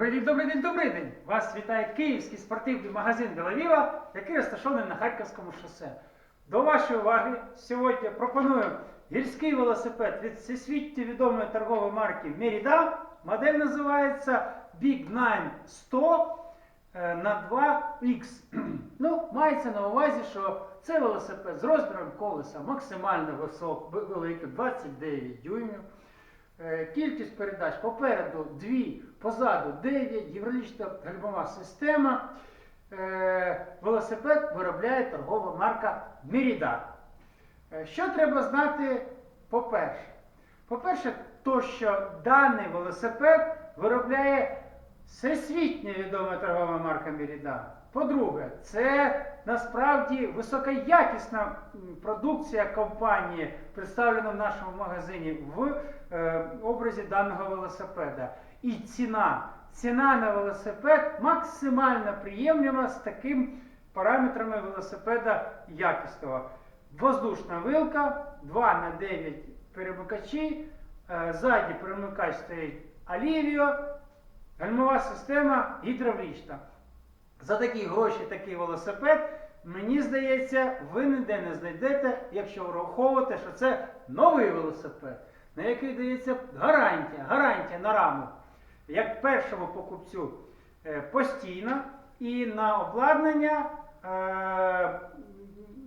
Добрий день, добрий день, добрий день! Вас вітає київський спортивний магазин Белавіва, який розташований на Харківському шосе. До вашої уваги сьогодні пропоную гірський велосипед від всесвітньо відомої торгової марки Merida. Модель називається Big 9 100 е, на 2X. Ну, мається на увазі, що це велосипед з розміром колеса максимально висок, великий, 29 дюймів. Е, Кількість передач попереду 2, позаду 9, гідравлічна гальмова система. Е, Велосипед виробляє торгова марка Merida. Е, Що треба знати по-перше? По-перше, то, що даний велосипед виробляє всесвітньо відома торгова марка Merida. По-друге, це насправді високоякісна продукція компанії, представлена в нашому магазині в образі даного велосипеда. І ціна. Ціна на велосипед максимально приємлива з таким параметрами велосипеда якісного. Воздушна вилка, 2 на 9 перемикачі, е, ззаді перемикач стоїть Alivio, гальмова система гідравлічна. За такі гроші такий велосипед, мені здається, ви ніде не знайдете, якщо враховувати, що це новий велосипед, на який дається гарантія, гарантія на раму. Як першому покупцю е, постійно і на обладнання е,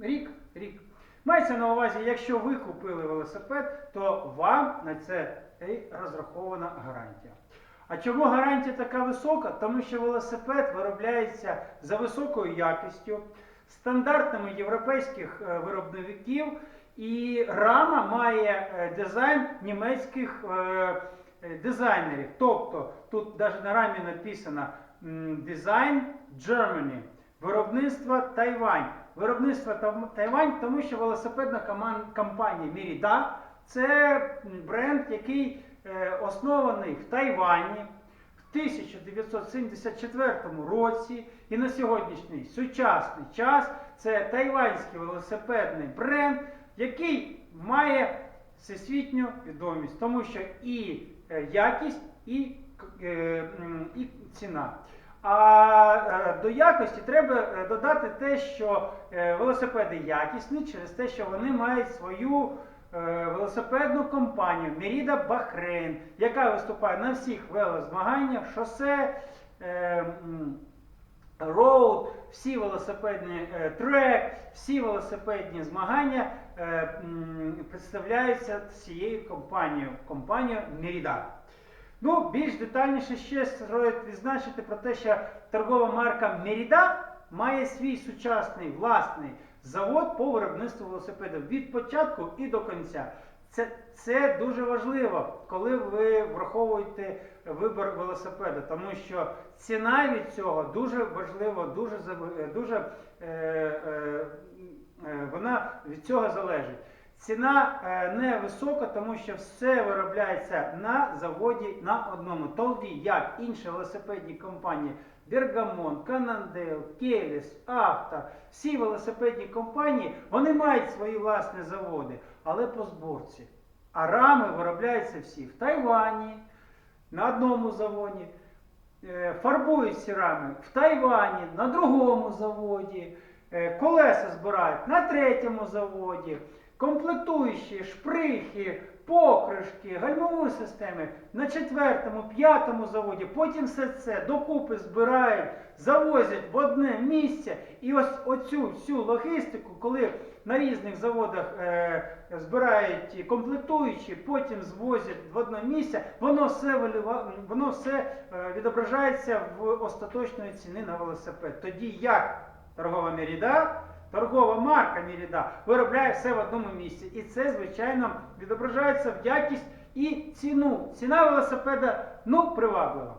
рік. рік. Мається на увазі, якщо ви купили велосипед, то вам на це і розрахована гарантія. А чому гарантія така висока? Тому що велосипед виробляється за високою якістю, стандартами європейських е, виробників, і рама має е, дизайн німецьких е, е, дизайнерів. Тобто тут навіть на рамі написано Design Germany, виробництво Тайвань. Виробництво Тайвань, тому що велосипедна компанія Merida це бренд, який оснований в Тайвані в 1974 році і на сьогоднішній сучасний час це тайванський велосипедний бренд, який має всесвітню відомість, тому що і е, якість, і, е, і ціна. А е, до якості треба додати те, що велосипеди якісні через те, що вони мають свою велосипедну компанію Merida Bahrain, яка виступає на всіх велозмаганнях, шосе, роуд, всі велосипедні трек, всі велосипедні змагання е, м, представляються цією компанією, компанією Merida. Ну, більш детальніше ще стоїть відзначити про те, що торгова марка Merida має свій сучасний власний завод по виробництву велосипедів від початку і до кінця. Це, це дуже важливо, коли ви враховуєте вибір велосипеда, тому що ціна від цього дуже важлива, дуже, зав- дуже е, е, е, вона від цього залежить. Ціна е, не висока, тому що все виробляється на заводі на одному. Тоді як інші велосипедні компанії Бергамон, Канандел, Келіс, Авто, всі велосипедні компанії, вони мають свої власні заводи, але по зборці. А рами виробляються всі в Тайвані, на одному заводі. Е, Фарбують ці рами в Тайвані, на другому заводі, Е, колеса збирають на третьому заводі, комплектуючі, шприхи, покришки, гальмові системи на четвертому, п'ятому заводі. Потім все це докупи збирають, завозять в одне місце. І ось оцю всю логістику, коли на різних заводах е, збирають комплектуючі, потім звозять в одне місце, воно все, воно все е, відображається в остаточної ціни на велосипед. Тоді як торгова Меріда, торгова марка Меріда виробляє все в одному місці. І це, звичайно, відображається в якість і ціну. Ціна велосипеда ну, приваблива.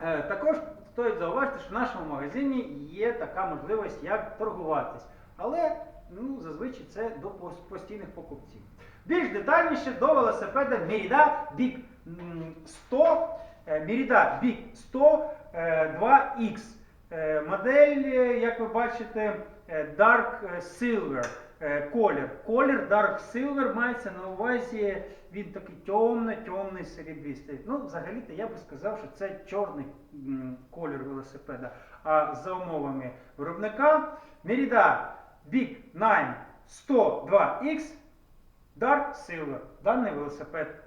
Е, також стоїть зауважити, що в нашому магазині є така можливість, як торгуватись. Але ну, зазвичай це до постійних покупців. Більш детальніше до велосипеда Merida Big м, 100, е, Merida Big 100 е, 2X. Е, Модель, е, як ви бачите, е, Dark Silver. е, колір. Колір Dark Silver мається на увазі, він такий темно-темний серебристий. Ну, взагалі-то я би сказав, що це чорний колір велосипеда. А за умовами виробника Merida Big 9 102X Dark Silver. Даний велосипед.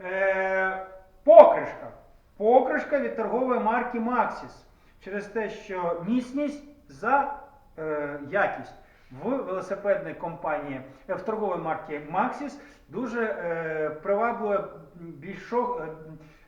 Е, покришка. Покришка від торгової марки Maxis. Через те, що міцність за е, якість в велосипедної компанії е, в торгової марки Maxis дуже е, приваблює більшо,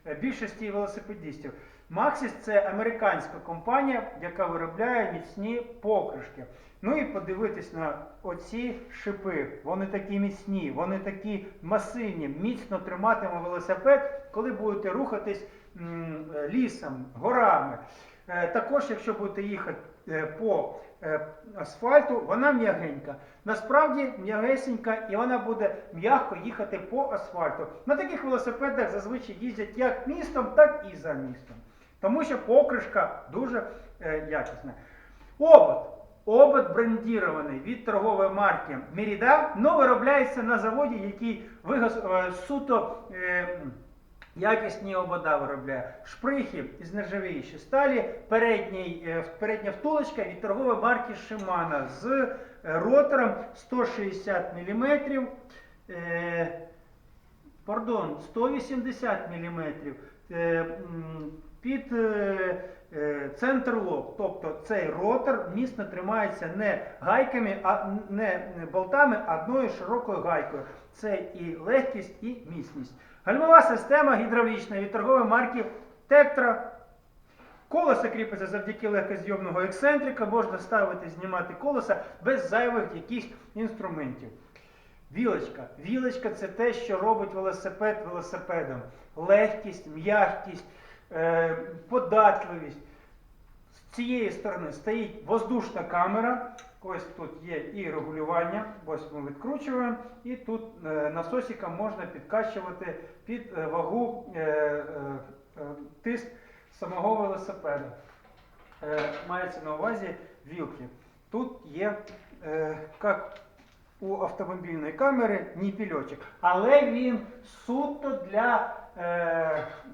е, більшості велосипедистів. Maxis це американська компанія, яка виробляє міцні покришки. Ну і подивитись на оці шипи. Вони такі міцні, вони такі масивні, міцно триматиме велосипед, коли будете рухатись м, лісом, горами. Е, Також, якщо будете їхати е, по е, асфальту, вона м'ягенька. Насправді м'ягесенька і вона буде м'яко їхати по асфальту. На таких велосипедах зазвичай їздять як містом, так і за містом. Тому що покришка дуже якісна. Обод. Обод брендірований від торгової марки Merida, но виробляється на заводі, який суто якісні обода виробляє. Шприхи із нержавіючої сталі, передній, е, передня втулочка від торгової марки Shimano з е, ротором 160 мм. Е, пардон, 180 мм під центр лоб. Тобто цей ротор міцно тримається не гайками, а не болтами, а одною широкою гайкою. Це і легкість, і міцність. Гальмова система гідравлічна від торгової марки Tetra. Колесо кріпиться завдяки легкозйомного ексцентрика, можна ставити, знімати колеса без зайвих якихось інструментів. Вілочка. Вілочка це те, що робить велосипед велосипедом. Легкість, м'якість, е, податливість. З цієї сторони стоїть воздушна камера. Ось тут є і регулювання. Ось ми відкручуємо. І тут е, насосиком можна підкачувати під е, вагу е, тиск самого велосипеда. Мається на увазі вілки. Тут є, як у автомобільної камери, ніпільочок. Але він суто для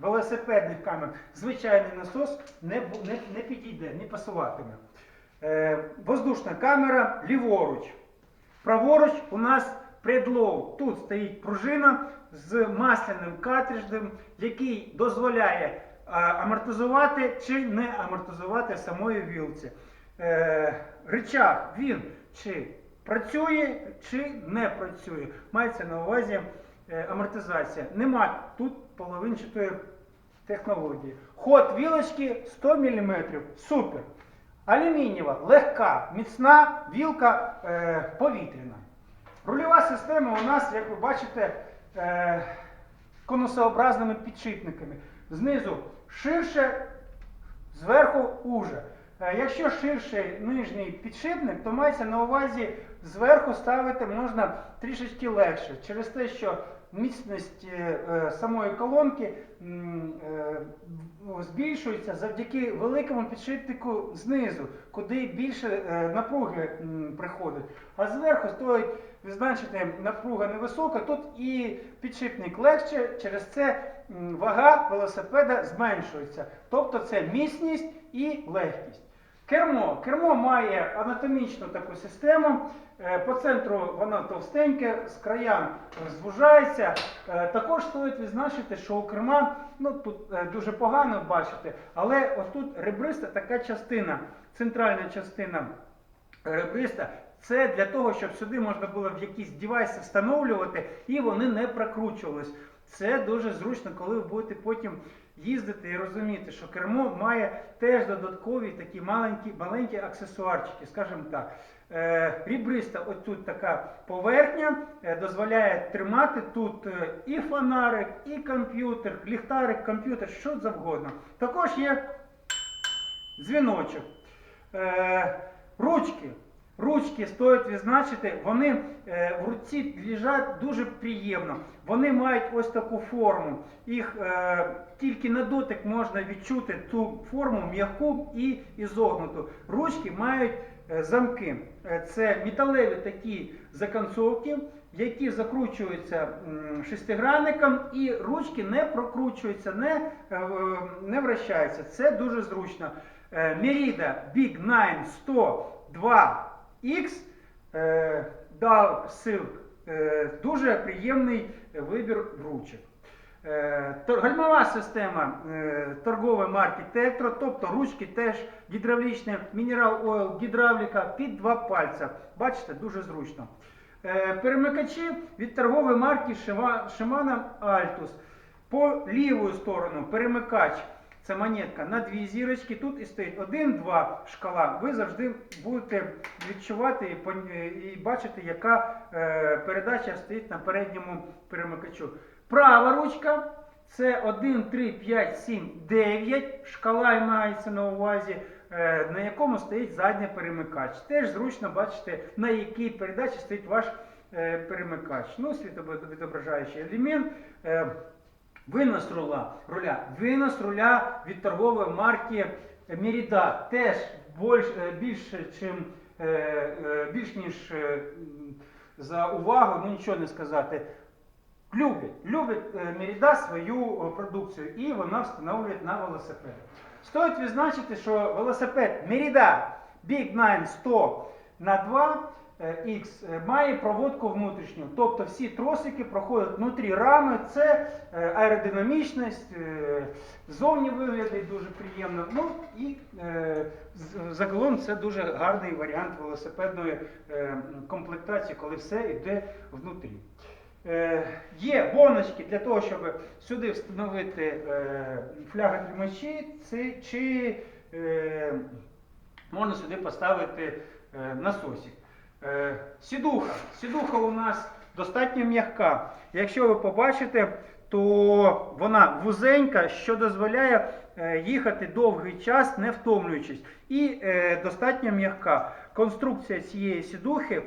велосипедних камер. Звичайний насос не, не, не підійде, не пасуватиме. Е, воздушна камера ліворуч. Праворуч у нас предлог. Тут стоїть пружина з масляним картриджем, який дозволяє амортизувати чи не амортизувати самої вілці. Е, рычаг він чи працює, чи не працює. Мається на увазі е, амортизація. Нема тут половинчатої технології. Ход вілочки 100 мм. Супер. Алюмінієва, легка, міцна вілка е, повітряна. Рульова система у нас, як ви бачите, е, конусообразними підшипниками. Знизу ширше, зверху уже. Е, Якщо ширший нижній підшипник, то мається на увазі зверху ставити можна трішечки легше. Через те, що міцність е, самої колонки е, ну, збільшується завдяки великому підшипнику знизу, куди більше е, напруги приходить. А зверху стоїть відзначити напруга невисока, тут і підшипник легше, через це вага велосипеда зменшується. Тобто це міцність і легкість. Кермо. Кермо має анатомічну таку систему. Е, По центру воно товстеньке, з краям звужається. Е, Також стоїть відзначити, що у керма, ну тут е, дуже погано бачити, але отут ребриста така частина, центральна частина ребриста. Це для того, щоб сюди можна було в якісь девайси встановлювати і вони не прокручувались. Це дуже зручно, коли ви будете потім їздити і розуміти, що кермо має теж додаткові такі маленькі, маленькі аксесуарчики, скажімо так. Е, рібриста, ось тут така поверхня, е, дозволяє тримати тут е, і фонарик, і комп'ютер, ліхтарик, комп'ютер, що завгодно. Також є дзвіночок. Ручки. Ручки стоїть відзначити, вони е, в руці лежать дуже приємно. Вони мають ось таку форму. Їх е, тільки на дотик можна відчути ту форму м'яку і ізогнуту. Ручки мають е, замки. Е, Це металеві такі законцовки, які закручуються шестигранником, і ручки не прокручуються, не, не вращаються. Це дуже зручно. Merida Big 9 102 X е, дав Silk е, дуже приємний вибір ручок. Е, Гальмова система торгової марки Tektro, тобто ручки теж гідравлічні, Mineral Oil, гідравліка під два пальця. Бачите, дуже зручно. Перемикачі від торгової марки Shimano Altus. По ліву сторону перемикач. Це монетка на дві зірочки. Тут і стоїть 1-2 шкала. Ви завжди будете відчувати і, бачити, яка е, передача стоїть на передньому перемикачу. Права ручка це 1, 3, 5, 7, 9. Шкала мається на увазі, е, на якому стоїть задній перемикач. Теж зручно бачите, на якій передачі стоїть ваш е, перемикач. Ну, світобідображаючий елемент. Винос руля, руля. Винос руля від торгової марки Merida. Теж більш, е, більше, чим, е, е, більш ніж за увагу, ну нічого не сказати. Люблять, люблять е, свою продукцію і вона встановлює на велосипед. Стоїть відзначити, що велосипед Merida Big 9 100 на 2 е, X е, має проводку внутрішню. Тобто всі тросики проходять внутрі рами. Це е, аеродинамічність, е, зовні виглядає дуже приємно. Ну і е, загалом це дуже гарний варіант велосипедної е, комплектації, коли все йде внутрі. Е, є боночки для того, щоб сюди встановити е, фляготримачі, це, чи е, можна сюди поставити е, насосик. Е, сідуха. Сідуха у нас достатньо м'яка. Якщо ви побачите, то вона вузенька, що дозволяє е, їхати довгий час, не втомлюючись. І е, достатньо м'яка. Конструкція цієї сідухи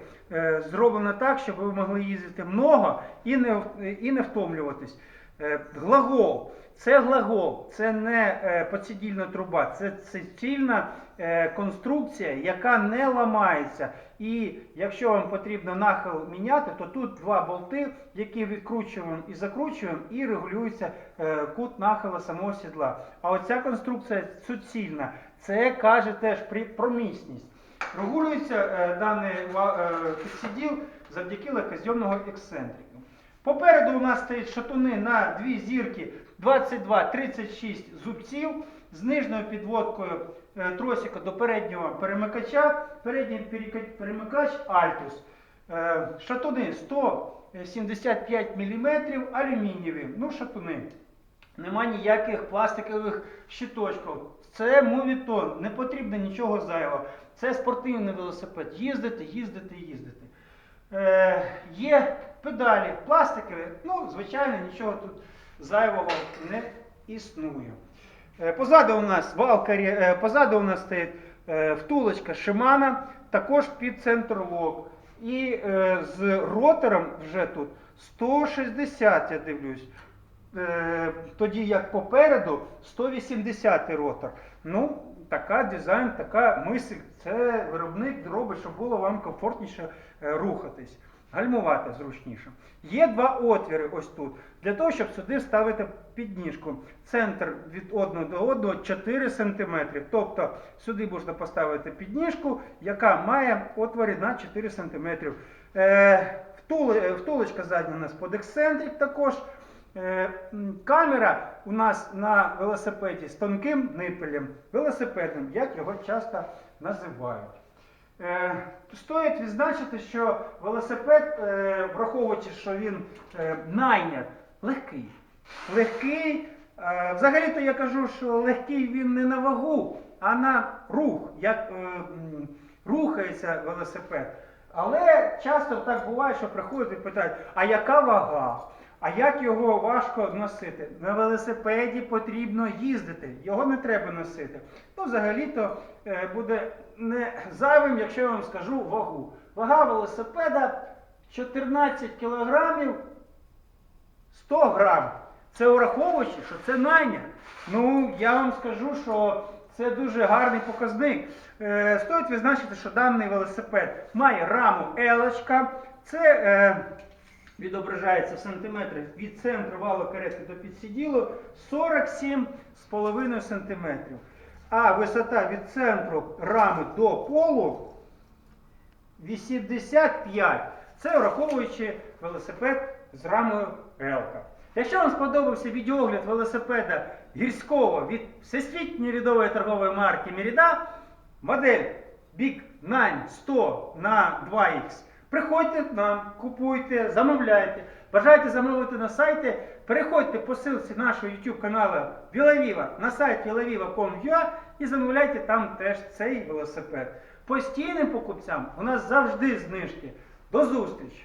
зроблена так, щоб ви могли їздити много і не, і не втомлюватись. Е, глагол. Це глагол, це не е, подсидільна труба, це цільна е, конструкція, яка не ламається. І якщо вам потрібно нахил міняти, то тут два болти, які відкручуємо і закручуємо, і регулюється кут нахила самого сідла. А оця конструкція суцільна, це каже теж про міцність. Регулюється даний е, завдяки легкозйомного ексцентрика. Попереду у нас стоять шатуни на дві зірки 22-36 зубців з нижньою підводкою е, тросика до переднього перемикача. Передній перемикач Altus. Е, Шатуни 175 мм алюмінієві. Ну, шатуни. Нема ніяких пластикових щиточків. Це мовітон, не потрібно нічого зайвого. Це спортивний велосипед. Їздити, їздити, їздити. Е, є педалі пластикові, ну, звичайно, нічого тут зайвого не існує. Е, позаду у нас валка, ре- е, позаду у нас стоїть е, втулочка Shimano, також під центр лок. І з ротором вже тут 160, я дивлюсь. Тоді як попереду 180 ротор. Ну, така дизайн, така мисль. Це виробник робить, щоб було вам комфортніше рухатись. Гальмувати зручніше. Є два отвіри ось тут. Для того, щоб сюди вставити підніжку. Центр від одного до одного 4 см. Тобто сюди можна поставити підніжку, яка має отвори на 4 см. Е, е, втулочка задня у нас під ексцентрик також. Е, Камера у нас на велосипеді з тонким нипелем, велосипедним, як його часто називають. Е, Стоїть відзначити, що велосипед, е, враховуючи, що він е, найнят, легкий. Легкий. Взагалі-то я кажу, що легкий він не на вагу, а на рух, як рухається велосипед. Але часто так буває, що приходять і питають, а яка вага? А як його важко носити? На велосипеді потрібно їздити, його не треба носити. Ну, взагалі-то буде не зайвим, якщо я вам скажу вагу. Вага велосипеда 14 кілограмів 100 грам. Це враховуючи, що це найня. Ну, я вам скажу, що це дуже гарний показник. Е, стоїть відзначити, що даний велосипед має раму елочка. Це е, відображається в сантиметрах від центру валу каретки до підсиділу 47,5 сантиметрів. А висота від центру рами до полу 85. Це враховуючи велосипед з рамою Елка. Якщо вам сподобався відеогляд велосипеда гірського від всесвітньо відомої торгової марки Merida, модель Big 9 100 на 2X, приходьте к нам, купуйте, замовляйте. Бажаєте замовити на сайті, переходьте по ссылці нашого YouTube каналу Вілавіва на сайт vilaviva.com.ua і замовляйте там теж цей велосипед. Постійним покупцям у нас завжди знижки. До зустрічі!